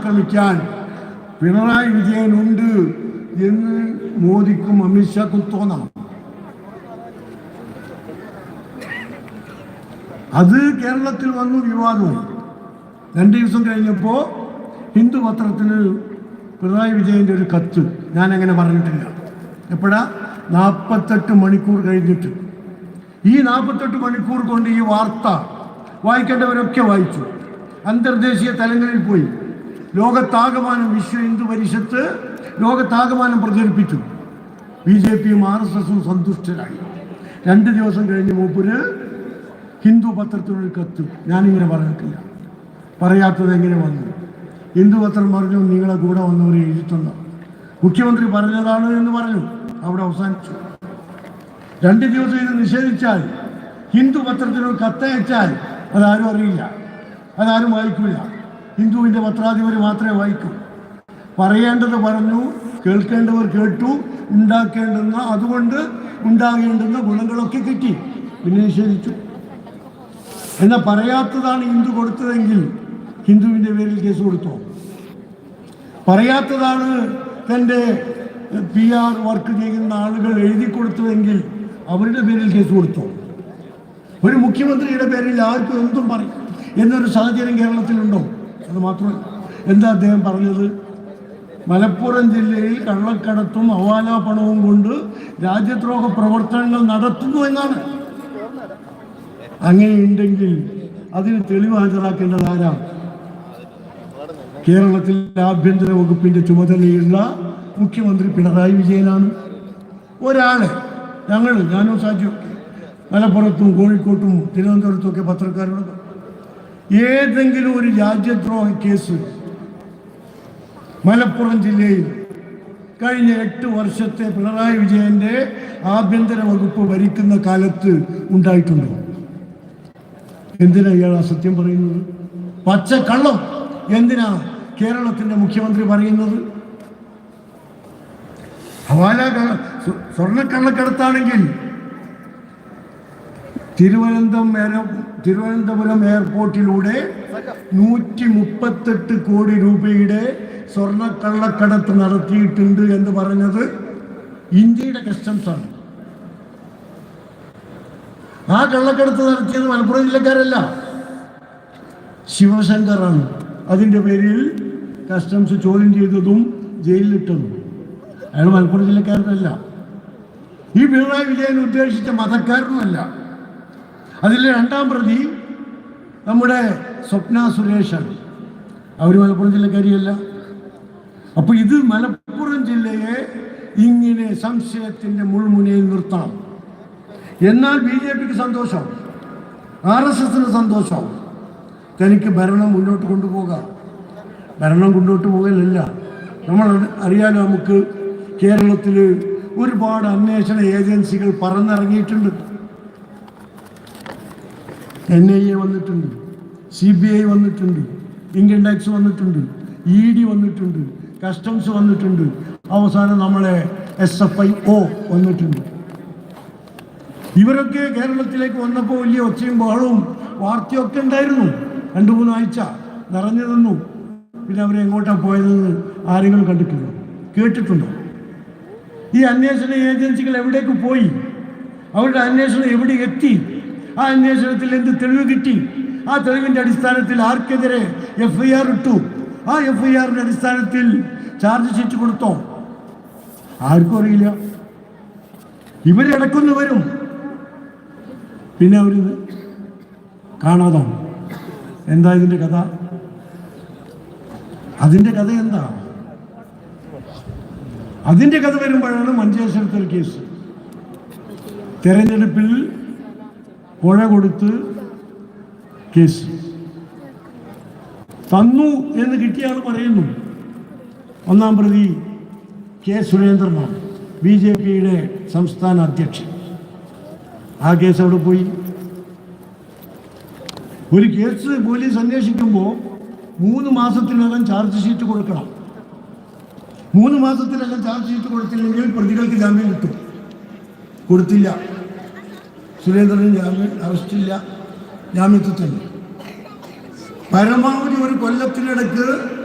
ആക്രമിക്കാൻ പിണറായി വിജയനുണ്ട് എന്ന് മോദിക്കും അമിത്ഷാക്കും തോന്നാം അത് കേരളത്തിൽ വന്നു വിവാദവും രണ്ട് ദിവസം കഴിഞ്ഞപ്പോൾ ഹിന്ദു പത്രത്തിൽ പിണറായി വിജയന്റെ ഒരു കത്ത് ഞാൻ അങ്ങനെ പറഞ്ഞിട്ടില്ല. എപ്പോഴാ? നാൽപ്പത്തെട്ട് മണിക്കൂർ കഴിഞ്ഞിട്ട്. ഈ നാൽപ്പത്തെട്ട് മണിക്കൂർ കൊണ്ട് ഈ വാർത്ത വായിക്കേണ്ടവരൊക്കെ വായിച്ചു. അന്തർദേശീയ തലങ്ങളിൽ പോയി. ലോകത്താകമാനം വിശ്വ ഹിന്ദു പരിഷത്ത് ലോകത്താകമാനം പ്രചരിപ്പിച്ചു. ബി ജെ പിയും ആർ എസ് എസും സന്തുഷ്ടരായി. രണ്ട് ദിവസം കഴിഞ്ഞ് മൂപ്പര് ഹിന്ദു പത്രത്തിനൊരു കത്ത്. ഞാനിങ്ങനെ പറഞ്ഞിട്ടില്ല. പറയാത്തത് എങ്ങനെ വന്നു? ഹിന്ദു പത്രം പറഞ്ഞു നിങ്ങളെ കൂടെ വന്നവർ എഴുതിയിട്ടുണ്ട് മുഖ്യമന്ത്രി പറഞ്ഞതാണ് എന്ന് പറഞ്ഞു. അവിടെ അവസാനിച്ചു. രണ്ട് ദിവസം ഇത് നിഷേധിച്ചാൽ ഹിന്ദു പത്രത്തിനൊരു കത്തയച്ചാൽ അതാരും അറിയില്ല. അതാരും വായിക്കില്ല ഹിന്ദുവിന്റെ പത്രാധിപർ മാത്രമേ വായിക്കൂ. പറയേണ്ടത് പറഞ്ഞു കേൾക്കേണ്ടവർ കേട്ടു ഉണ്ടാക്കേണ്ടുന്ന അതുകൊണ്ട് ഉണ്ടാകേണ്ടുന്ന ഗുണങ്ങളൊക്കെ കിട്ടി. പിന്നെ നിഷേധിച്ചു. എന്നാൽ പറയാത്തതാണ് ഹിന്ദു കൊടുത്തതെങ്കിൽ ഹിന്ദുവിന്റെ പേരിൽ കേസ് കൊടുത്തോ? പറയാത്തതാണ് തന്റെ പി ആർ വർക്ക് ചെയ്യുന്ന ആളുകൾ എഴുതി കൊടുത്തതെങ്കിൽ അവരുടെ പേരിൽ കേസ് കൊടുത്തു? ഒരു മുഖ്യമന്ത്രിയുടെ പേരിൽ ആർക്കും എന്തും പറയും. എന്നൊരു സാഹചര്യം കേരളത്തിലുണ്ടോ? അത് മാത്രമല്ല. എന്താ അദ്ദേഹം പറഞ്ഞത്? മലപ്പുറം ജില്ലയിൽ കള്ളക്കടത്തും പണവും കൊണ്ട് രാജ്യദ്രോഹ പ്രവർത്തനങ്ങൾ നടത്തുന്നു എന്നാണ്. അങ്ങനെയുണ്ടെങ്കിൽ അതിന് തെളിവ് ഹാജരാക്കേണ്ടത് ആരാ? കേരളത്തിൽ ആഭ്യന്തര വകുപ്പിന്റെ ചുമതലയുള്ള മുഖ്യമന്ത്രി പിണറായി വിജയനാണ്. ഒരാളെ ഞങ്ങൾ ഞാനും സാധ്യം മലപ്പുറത്തും കോഴിക്കോട്ടും തിരുവനന്തപുരത്തും ഒക്കെ പത്രക്കാരോട് ഏതെങ്കിലും ഒരു രാജ്യദ്രോഹ കേസ് മലപ്പുറം ജില്ലയിൽ കഴിഞ്ഞ എട്ട് വർഷത്തെ പിണറായി വിജയന്റെ ആഭ്യന്തര വകുപ്പ് ഭരിക്കുന്ന കാലത്ത് ഉണ്ടായിട്ടുണ്ടോ? എന്തിനാ ഇയാൾ സത്യം പറയുന്നത്? കള്ളം എന്തിനാ കേരളത്തിന്റെ മുഖ്യമന്ത്രി പറയുന്നത്? ഹവാല സ്വർണക്കള്ളക്കടത്താണെങ്കിൽ തിരുവനന്തപുരം എയർ- തിരുവനന്തപുരം എയർപോർട്ടിലൂടെ നൂറ്റി മുപ്പത്തെട്ട് കോടി രൂപയുടെ സ്വർണക്കള്ളക്കടത്ത് നടത്തിയിട്ടുണ്ട് എന്ന് പറഞ്ഞത് ഇന്ത്യയുടെ ആണ്. ആ കള്ളക്കടത്ത് നടത്തിയത് മലപ്പുറം ജില്ലക്കാരല്ല ശിവശങ്കറാണ്. അതിന്റെ പേരിൽ കസ്റ്റംസ് ചോദ്യം ചെയ്തതും ജയിലിലിട്ടതും. അയാൾ മലപ്പുറം ജില്ലക്കാരനല്ല. ഈ പിണറായി വിജയൻ ഉദ്ദേശിച്ച മതക്കാരനുമല്ല. അതിലെ രണ്ടാം പ്രതി നമ്മുടെ സ്വപ്ന സുരേഷാണ്. അവർ മലപ്പുറം ജില്ലക്കാരിയല്ല. അപ്പൊ ഇത് മലപ്പുറം ജില്ലയെ ഇങ്ങനെ സംശയത്തിന്റെ മുൾമുനയിൽ നിർത്തണം. എന്നാൽ ബി ജെ പിക്ക് സന്തോഷം. ആർ എസ് എസിന് സന്തോഷം. തനിക്ക് ഭരണം മുന്നോട്ട് കൊണ്ടുപോകാം. ഭരണം മുന്നോട്ട് പോകലല്ല. നമ്മൾ അറിയാലോ നമുക്ക് കേരളത്തിൽ ഒരുപാട് അന്വേഷണ ഏജൻസികൾ പറന്നിറങ്ങിയിട്ടുണ്ട്. എൻ ഐ എ വന്നിട്ടുണ്ട് സി ബി ഐ വന്നിട്ടുണ്ട് ഇൻകം ടാക്സ് വന്നിട്ടുണ്ട് ഇ ഡി വന്നിട്ടുണ്ട് കസ്റ്റംസ് വന്നിട്ടുണ്ട് അവസാനം നമ്മളെ എസ് എഫ് ഐ ഒ വന്നിട്ടുണ്ട്. ഇവരൊക്കെ കേരളത്തിലേക്ക് വന്നപ്പോൾ വലിയ ഒച്ചയും ബഹളവും വാർത്തയൊക്കെ ഉണ്ടായിരുന്നു. രണ്ടു മൂന്നാഴ്ച നിറഞ്ഞു നിന്നു. പിന്നെ അവരെ എങ്ങോട്ടാണ് പോയതെന്ന് ആരെങ്കിലും കണ്ടിട്ടുണ്ടോ കേട്ടിട്ടുണ്ടോ? ഈ അന്വേഷണ ഏജൻസികൾ എവിടേക്ക് പോയി? അവരുടെ അന്വേഷണം എവിടെ എത്തി ആ അന്വേഷണത്തിൽ എന്ത് തെളിവ് കിട്ടി? ആ തെളിവിന്റെ അടിസ്ഥാനത്തിൽ ആർക്കെതിരെ എഫ് ഐ ആർ ഇട്ടു. ആ എഫ് ഐ ആറിന്റെ അടിസ്ഥാനത്തിൽ ചാർജ് ഷീറ്റ് കൊടുത്തോ? ആർക്കും അറിയില്ല. ഇവരടക്കുന്നു വരും. പിന്നെ അവർ കാണാതാണ് എന്താ ഇതിന്റെ കഥ? അതിന്റെ കഥ എന്താ? അതിന്റെ കഥ വരുമ്പോഴാണ് മഞ്ചേശ്വരത്തിൽ കേസ്. തെരഞ്ഞെടുപ്പിൽ പുഴ കൊടുത്ത് കേസ്. തന്നു എന്ന് കിട്ടിയ പറയുന്നു. ഒന്നാം പ്രതി കെ സുരേന്ദ്രനാണ് ബി ജെ പിയുടെ സംസ്ഥാന അധ്യക്ഷൻ. ആ കേസ് അവിടെ പോയി. ഒരു കേസ് പോലീസ് അന്വേഷിക്കുമ്പോൾ മൂന്ന് മാസത്തിനകം ചാർജ് ഷീറ്റ് കൊടുക്കണം. മൂന്ന് മാസത്തിനകം ചാർജ് ഷീറ്റ് കൊടുത്തില്ലെങ്കിൽ പ്രതികൾക്ക് ജാമ്യം കിട്ടും. കൊടുത്തില്ല. സുരേന്ദ്രന് ജാമ്യം അറസ്റ്റില്ല. ജാമ്യത്തിൽ തന്നെ പരമാവധി ഒരു കൊല്ലത്തിനിടക്ക് ചാർജ്